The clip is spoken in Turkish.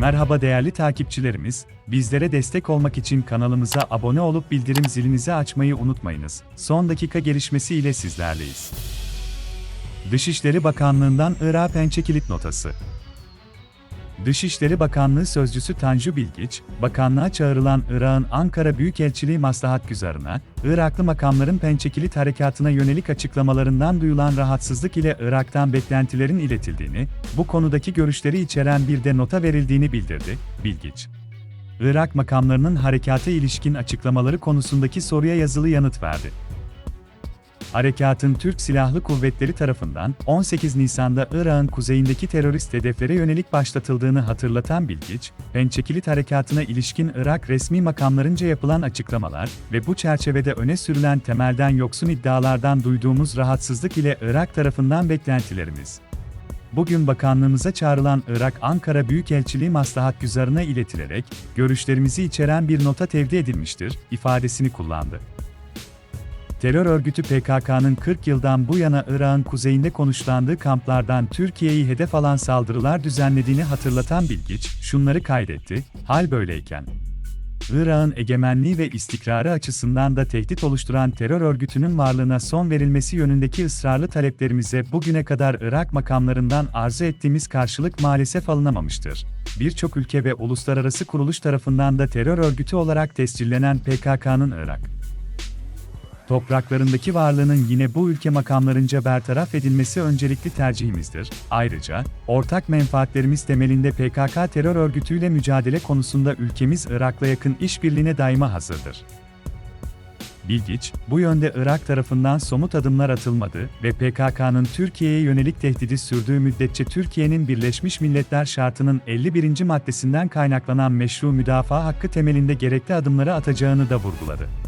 Merhaba değerli takipçilerimiz, bizlere destek olmak için kanalımıza abone olup bildirim zilinizi açmayı unutmayınız. Son dakika gelişmesi ile sizlerleyiz. Dışişleri Bakanlığı'ndan Irak'a pençe kilit notası. Dışişleri Bakanlığı Sözcüsü Tanju Bilgiç, bakanlığa çağrılan Irak'ın Ankara Büyükelçiliği Maslahat Güzarı'na, Iraklı makamların pençekilit harekatına yönelik açıklamalarından duyulan rahatsızlık ile Irak'tan beklentilerin iletildiğini, bu konudaki görüşleri içeren bir de nota verildiğini bildirdi, Bilgiç. Irak makamlarının harekata ilişkin açıklamaları konusundaki soruya yazılı yanıt verdi. Harekatın Türk Silahlı Kuvvetleri tarafından 18 Nisan'da Irak'ın kuzeyindeki terörist hedeflere yönelik başlatıldığını hatırlatan Bilgiç, Pençekilit Harekatı'na ilişkin Irak resmi makamlarınca yapılan açıklamalar ve bu çerçevede öne sürülen temelden yoksun iddialardan duyduğumuz rahatsızlık ile Irak tarafından beklentilerimiz. Bugün bakanlığımıza çağrılan Irak Ankara Büyükelçiliği Maslahat Güzarı'na iletilerek, görüşlerimizi içeren bir nota tevdi edilmiştir, ifadesini kullandı. Terör örgütü PKK'nın 40 yıldan bu yana Irak'ın kuzeyinde konuşlandığı kamplardan Türkiye'yi hedef alan saldırılar düzenlediğini hatırlatan Bilgiç, şunları kaydetti, hal böyleyken. Irak'ın egemenliği ve istikrarı açısından da tehdit oluşturan terör örgütünün varlığına son verilmesi yönündeki ısrarlı taleplerimize bugüne kadar Irak makamlarından arzu ettiğimiz karşılık maalesef alınamamıştır. Birçok ülke ve uluslararası kuruluş tarafından da terör örgütü olarak tescillenen PKK'nın Irak, topraklarındaki varlığının yine bu ülke makamlarınca bertaraf edilmesi öncelikli tercihimizdir. Ayrıca, ortak menfaatlerimiz temelinde PKK terör örgütüyle mücadele konusunda ülkemiz Irak'la yakın işbirliğine daima hazırdır. Bilgiç, bu yönde Irak tarafından somut adımlar atılmadı ve PKK'nın Türkiye'ye yönelik tehdidi sürdüğü müddetçe Türkiye'nin Birleşmiş Milletler Şartı'nın 51. maddesinden kaynaklanan meşru müdafaa hakkı temelinde gerekli adımları atacağını da vurguladı.